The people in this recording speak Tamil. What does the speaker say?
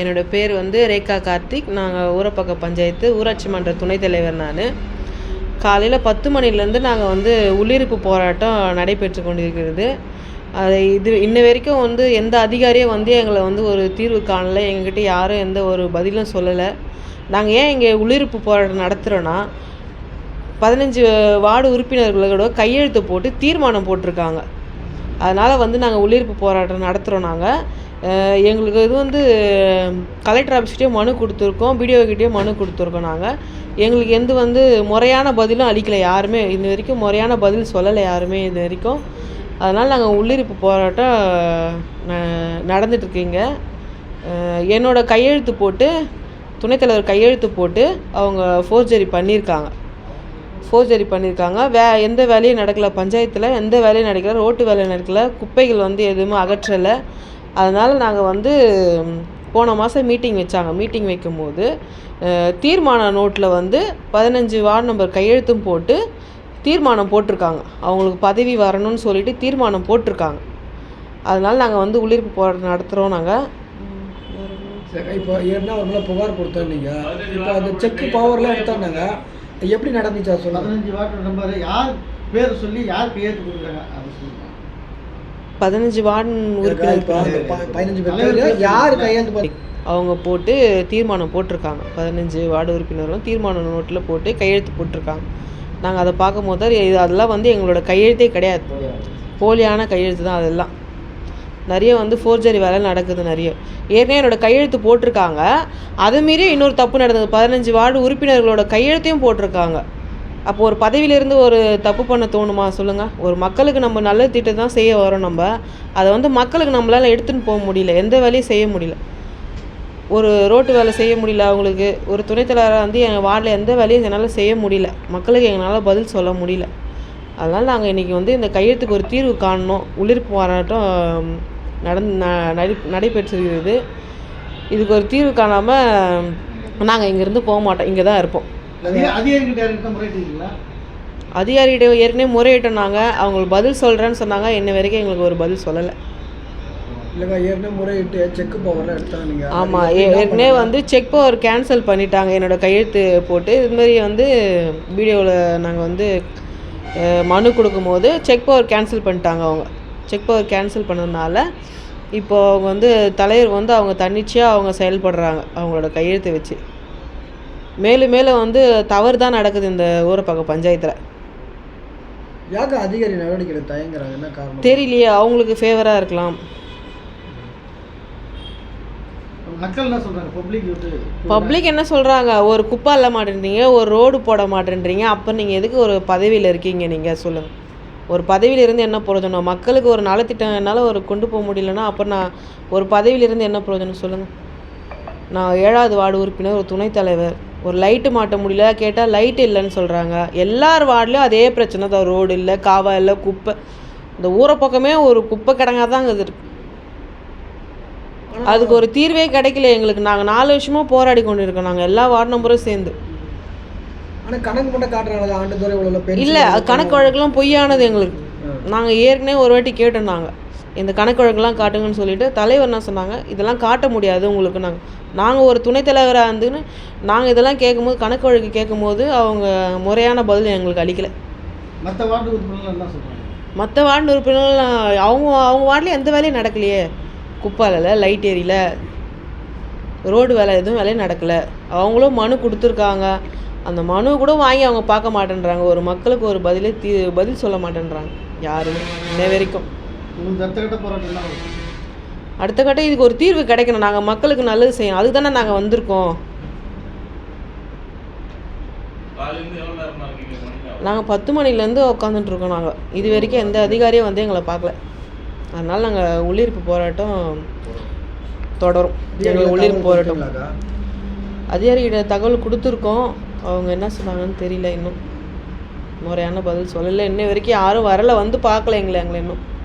என்னோட பேர் வந்து ரேகா கார்த்திக். நாங்கள் ஊரப்பக்க பஞ்சாயத்து ஊராட்சி மன்ற துணைத் தலைவர் நான். காலையில் பத்து மணிலேருந்து நாங்கள் வந்து உள்ளிருப்பு போராட்டம் நடைபெற்று கொண்டிருக்கிறது. அது இது இன்ன வரைக்கும் வந்து எந்த அதிகாரியும் வந்து எங்களை வந்து ஒரு தீர்வு காணலை. எங்ககிட்ட யாரும் எந்த ஒரு பதிலும் சொல்லலை. நாங்கள் ஏன் இங்கே உள்ளிருப்பு போராட்டம் நடத்துகிறோன்னா பதினஞ்சு வார்டு உறுப்பினர்களோட கையெழுத்து போட்டு தீர்மானம் போட்டிருக்காங்க. அதனால் வந்து நாங்கள் உள்ளிருப்பு போராட்டம் நடத்துகிறோம் நாங்கள் எங்களுக்கு இது வந்து கலெக்டர் ஆஃபீஸ்கிட்டே மனு கொடுத்துருக்கோம் பிடிஓக்கிட்டேயும் மனு கொடுத்துருக்கோம் நாங்கள் எங்களுக்கு எந்த வந்து முறையான பதிலும் அளிக்கலை யாருமே. இது வரைக்கும் முறையான பதில் சொல்லலை யாருமே இது வரைக்கும். அதனால் நாங்கள் உள்ளிருப்பு போராட்டம் ந- நடந்துட்டுருக்கீங்க. என்னோடய கையெழுத்து போட்டு துணைத்தலைவர் கையெழுத்து போட்டு அவங்க ஃபோர்ஜரி பண்ணியிருக்காங்க. ஃபோர்ஜரி பண்ணியிருக்காங்க வே எந்த வேலையும் நடக்கல. பஞ்சாயத்தில் எந்த வேலையும் நடக்கல. ரோட்டு வேலை நடக்கல. குப்பைகள் வந்து எதுவுமே அகற்றலை. அதனால் நாங்கள் வந்து போன மாதம் மீட்டிங் வச்சாங்க. மீட்டிங் வைக்கும்போது தீர்மான நோட்டில் வந்து பதினஞ்சு வார்டு நம்பர் கையெழுத்தும் போட்டு தீர்மானம் போட்டிருக்காங்க. அவங்களுக்கு பதவி வரணும்னு சொல்லிட்டு தீர்மானம் போட்டிருக்காங்க. அதனால் நாங்கள் வந்து உள்ளிருப்பு போராட்டம் நடத்துகிறோம் நாங்கள் இப்போ ஏன்னா ஒரு புகார் கொடுத்தோம் நீங்கள் இப்போ அந்த செக்கு பவர்லாம் எடுத்தாங்க எப்படி நடந்துச்சு சொல்லுங்க. பதினஞ்சு வார்டு நம்பர் யார் பேர் சொல்லி யார் கையெழுத்து கொடுக்குறாங்க? அதை சொல்லுங்க. பதினஞ்சு வார்டு உறுப்பினர் பதினஞ்சு பேர் யார் கையெழுத்து பண்ணி அவங்க போட்டு தீர்மானம் போட்டிருக்காங்க. பதினஞ்சு வார்டு உறுப்பினரும் தீர்மான நோட்டில் போட்டு கையெழுத்து போட்டிருக்காங்க. நாங்கள் அதை பார்க்கும்போது தான் இது அதெல்லாம் வந்து எங்களோட கையெழுத்தே கிடையாது. போலியான கையெழுத்து தான் அதெல்லாம். நிறைய வந்து ஃபோர்ஜரி வேலை நடக்குது நிறைய. ஏற்கனவே என்னோடய கையெழுத்து போட்டிருக்காங்க. அதை மீறி இன்னொரு தப்பு நடந்தது. பதினஞ்சு வார்டு உறுப்பினர்களோட கையெழுத்தையும் போட்டிருக்காங்க. அப்போ ஒரு பதவியிலேருந்து ஒரு தப்பு பண்ண தோணுமா? சொல்லுங்கள் ஒரு மக்களுக்கு நம்ம நல்ல திட்டம் தான் செய்ய வரோம் நம்ம. அதை வந்து மக்களுக்கு நம்மளால் எடுத்துன்னு போக முடியல. எந்த வேலையும் செய்ய முடியல. ஒரு ரோட்டு வேலை செய்ய முடியல அவங்களுக்கு. ஒரு துணைத்தலைவராக வந்து எங்கள் வார்டில் எந்த வேலையும் என்னால் செய்ய முடியல. மக்களுக்கு எங்களால் பதில் சொல்ல முடியல. அதனால் நாங்கள் இன்றைக்கி வந்து இந்த கையெழுத்துக்கு ஒரு தீர்வு காணணும். உள்ளிருப்பு போராட்டம் நடந்து ந- நடை நடைபெற்றிருக்கிறது. இதுக்கு ஒரு தீர்வு காணாமல் நாங்கள் இங்கேருந்து போக மாட்டோம். இங்கே தான் இருப்போம். அதிக- அதிகாரிகிட்ட ஏற்கனவே முறையிட்டோம் நாங்கள் அவங்களுக்கு பதில் சொல்கிறேன்னு சொன்னாங்க. இன்ன வரைக்கும் எங்களுக்கு ஒரு பதில் சொல்லலை. இல்லைங்க ஏற்கனவே முறையிட்டு செக் பவர்லாம் எடுத்தாங்க ஆமாம் ஏற்கனவே வந்து செக் பவர் கேன்சல் பண்ணிட்டாங்க. என்னோட கையெழுத்து போட்டு. இது மாதிரி வந்து வீடியோவில் நாங்கள் வந்து மனு கொடுக்கும்போது செக் பவர் கேன்சல் பண்ணிட்டாங்க அவங்க. செக் பவர் கேன்சல் பண்ணதுனால இப்போ அவங்க வந்து தலைவர் வந்து அவங்க தன்னிச்சையாக அவங்க செயல்படுறாங்க அவங்களோட கையெழுத்தை வச்சு. மேலும் மேலும் வந்து தவறு தான் நடக்குது இந்த ஊரப்பாக்கம் பஞ்சாயத்தில். யாருக்கு அதிகாரி நடவடிக்கை தயங்குறாங்க? என்ன காரணம்? தெரியலையே அவங்களுக்கு ஃபேவராக இருக்கலாம். மக்கள் என்ன சொல்றாங்க? பப்ளிக் என்ன சொல்கிறாங்க ஒரு குப்பை அள்ள மாட்டேன்றீங்க ஒரு ரோடு போட மாட்டேன்றீங்க அப்போ நீங்கள் எதுக்கு ஒரு பதவியில் இருக்கீங்க நீங்கள் சொல்லுங்கள் ஒரு பதவியில இருந்து என்ன பிரயோஜனம்? மக்களுக்கு ஒரு நலத்திட்டம் என்னால் ஒரு கொண்டு போக முடியலன்னா அப்போ நான் ஒரு பதவியில இருந்து என்ன பிரயோஜனம் சொல்லுங்கள் நான் ஏழாவது வார்டு உறுப்பினர் ஒரு துணைத் தலைவர். ஒரு லைட்டு மாட்ட முடியல கேட்டால் லைட் இல்லைன்னு சொல்கிறாங்க எல்லார் வார்டுலேயும் அதே பிரச்சனை தான். ரோடு இல்லை காவா இல்லை குப்பை. இந்த ஊரை பக்கமே ஒரு குப்பை கிடங்கா தான் இது இருக்கு. அதுக்கு ஒரு தீர்வே கிடைக்கல எங்களுக்கு. நாங்கள் நாலு வருஷமாக போராடி கொண்டு இருக்கோம் நாங்கள் எல்லா வார்டு நம்பரும் சேர்ந்து. ஆனால் கணக்கு மட்டும் காட்டுறாங்க ஆண்டுதோறும் இவ்வளோ பென்ஷன் இல்லை கணக்கு வழக்கெல்லாம் பொய்யானது எங்களுக்கு. நாங்கள் ஏற்கனவே ஒரு வாட்டி கேட்டோம் நாங்கள் இந்த கணக்கு வழக்கெல்லாம் காட்டுங்கன்னு சொல்லிட்டு தலைவர் என்ன சொன்னாங்க இதெல்லாம் காட்ட முடியாது உங்களுக்கு நாங்கள் நாங்கள் ஒரு துணைத் தலைவராக இருந்துன்னு நாங்கள் இதெல்லாம் கேட்கும்போது கணக்கு வழக்கு கேட்கும்போது அவங்க முறையான பதில் எங்களுக்கு அளிக்கலை. மற்ற வார்டு உறுப்பினர்கள் என்ன சொல்றாங்க? மற்ற வார்டு உறுப்பினர்கள் அவங்க அவங்க வார்டில் எந்த வேலையும் நடக்கலையே. குப்பாலைல லைட் ஏரியல ரோடு வேலை எதுவும் வேலையும் நடக்கலை. அவங்களும் மனு கொடுத்துருக்காங்க. அந்த மனு கூட வாங்கி அவங்க பார்க்க மாட்டேன்றாங்க. ஒரு மக்களுக்கு ஒரு பதிலே தீ பதில் சொல்ல மாட்டேன்றாங்க. யாருமே இன்ன வரைக்கும். அடுத்த கட்ட இதுக்கு ஒரு தீர்வு கிடைக்கணும். நாங்கள் மக்களுக்கு நல்லது செய்யணும். அதுக்கு தானே நாங்கள் வந்திருக்கோம் நாங்கள் பத்து மணிலேருந்து உட்காந்துட்டு இருக்கோம் நாங்கள் இது வரைக்கும் எந்த அதிகாரியும் வந்து எங்களை பார்க்கல. அதனால் நாங்கள் உள்ளிருப்பு போராட்டம் தொடரும். எங்கள் உள்ளிருப்பு போராட்டம். அதிகாரிகிட்ட தகவல் கொடுத்துருக்கோம். அவங்க என்ன சொன்னாங்கன்னு தெரியல இன்னும். முறையான பதில் சொல்லலை. இன்ன வரைக்கும் யாரும் வரல வந்து பார்க்கல எங்களை எங்களை இன்னும்.